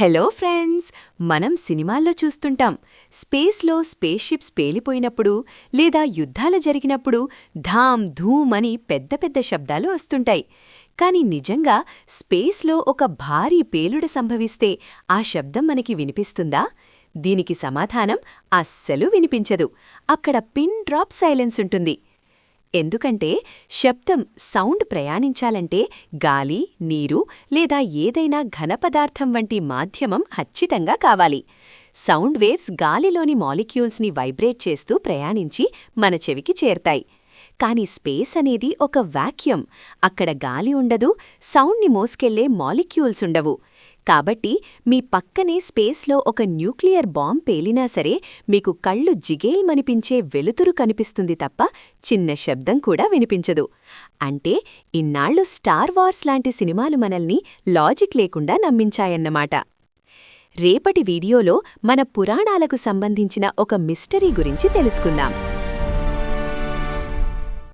Hello friends మనం సినిమాల్లో చూస్తుంటాం. స్పేస్లో స్పేస్ షిప్స్ పేలిపోయినప్పుడు లేదా యుద్ధాలు జరిగినప్పుడు ధామ్ ధూమ్ అని పెద్ద పెద్ద శబ్దాలు వస్తుంటాయి. కానీ నిజంగా స్పేస్లో ఒక భారీ పేలుడు సంభవిస్తే ఆ శబ్దం మనకి వినిపిస్తుందా? దీనికి సమాధానం అస్సలు వినిపించదు. అక్కడ పిన్ డ్రాప్ సైలెన్స్ ఉంటుంది. ఎందుకంటే శబ్దం సౌండ్ ప్రయాణించాలంటే గాలి నీరు లేదా ఏదైనా ఘనపదార్థం వంటి మాధ్యమం ఖచ్చితంగా కావాలి. సౌండ్ వేవ్స్ గాలిలోని మాలిక్యూల్స్ని వైబ్రేట్ చేస్తూ ప్రయాణించి మన చెవికి చేరతాయి. కానీ స్పేస్ అనేది ఒక వాక్యూమ్. అక్కడ గాలి ఉండదు సౌండ్ని మోసుకెళ్ళే మాలిక్యూల్స్ ఉండవు. కాబట్టి మీ పక్కనే స్పేస్లో ఒక న్యూక్లియర్ బాంబ్ పేలినా సరే మీకు కళ్ళు జిగేల్మనిపించే వెలుతురు కనిపిస్తుంది తప్ప చిన్న శబ్దం కూడా వినిపించదు. అంటే ఇన్నాళ్ళు స్టార్ వార్స్ లాంటి సినిమాలు మనల్ని లాజిక్ లేకుండా నమ్మించాయన్నమాట. రేపటి వీడియోలో మన పురాణాలకు సంబంధించిన ఒక మిస్టరీ గురించి తెలుసుకుందాం.